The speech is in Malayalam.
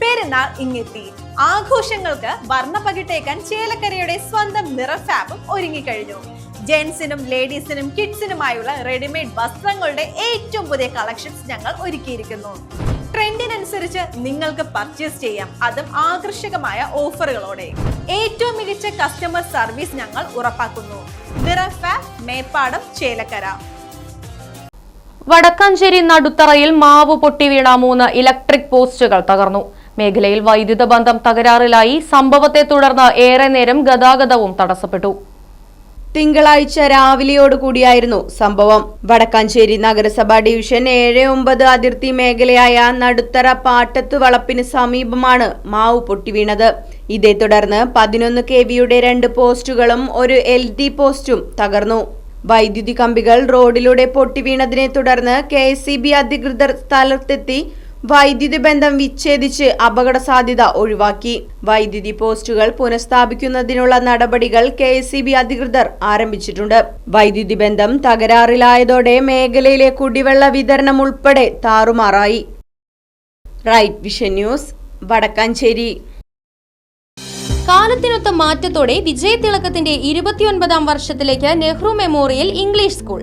പെരുന്നാൾ ഇങ്ങെത്തി. ആഘോഷങ്ങൾക്ക് വർണ പകിട്ടേക്കാൻ ചേലക്കരയുടെ സ്വന്തം നിറ ഫാബും ഒരുങ്ങിക്കഴിഞ്ഞു. ജെൻസിനും ലേഡീസിനും കിഡ്സിനുമായുള്ള റെഡിമെയ്ഡ് വസ്ത്രങ്ങളുടെ ഏറ്റവും പുതിയ കളക്ഷൻസ് ഞങ്ങൾ ഒരുക്കിയിരിക്കുന്നു. ട്രെൻഡിനനുസരിച്ച് നിങ്ങൾക്ക് പർച്ചേസ് ചെയ്യാം. അതും ആകർഷകമായ ഓഫറുകളോടെ. ഏറ്റവും മികച്ച കസ്റ്റമർ സർവീസ് ഞങ്ങൾ ഉറപ്പാക്കുന്നു. മേപ്പാടം ചേലക്കര. വടക്കാഞ്ചേരി നടുത്തറയിൽ മാവ് പൊട്ടി വീണ മൂന്ന് ഇലക്ട്രിക് പോസ്റ്റുകൾ തകർന്നു. മേഖലയിൽ വൈദ്യുത ബന്ധം തകരാറിലായി സംഭവത്തെ തുടർന്ന് ഏറെ നേരം ഗതാഗതവും തടസ്സപ്പെട്ടു. തിങ്കളാഴ്ച രാവിലെയോടുകൂടിയായിരുന്നു സംഭവം. വടക്കാഞ്ചേരി നഗരസഭാ ഡിവിഷൻ ഏഴ് ഒമ്പത് അതിർത്തി മേഖലയായ നടുത്തറ പാട്ടത്ത് വളപ്പിന് സമീപമാണ് മാവ് പൊട്ടിവീണത് ഇതേ തുടർന്ന് പതിനൊന്ന് കെ വിയുടെ രണ്ട് പോസ്റ്റുകളും ഒരു എൽ ഡി പോസ്റ്റും തകർന്നു. വൈദ്യുതി കമ്പികൾ റോഡിലൂടെ പൊട്ടിവീണതിനെ തുടർന്ന് കെ അധികൃതർ സ്ഥലത്തെത്തി വൈദ്യുതി ബന്ധം വിച്ഛേദിച്ച് അപകട സാധ്യത ഒഴിവാക്കി. വൈദ്യുതി പോസ്റ്റുകൾ പുനഃസ്ഥാപിക്കുന്നതിനുള്ള നടപടികൾ കെ അധികൃതർ ആരംഭിച്ചിട്ടുണ്ട്. വൈദ്യുതി ബന്ധം തകരാറിലായതോടെ മേഖലയിലെ കുടിവെള്ള വിതരണം ഉൾപ്പെടെ താറുമാറായി. Right vision news Vadakkanchery. കാലത്തിനൊത്ത മാറ്റത്തോടെ വിജയതിളക്കത്തിന്റെ ഇരുപത്തിയൊൻപതാം വർഷത്തിലേക്ക് നെഹ്റു മെമ്മോറിയൽ ഇംഗ്ലീഷ് സ്കൂൾ.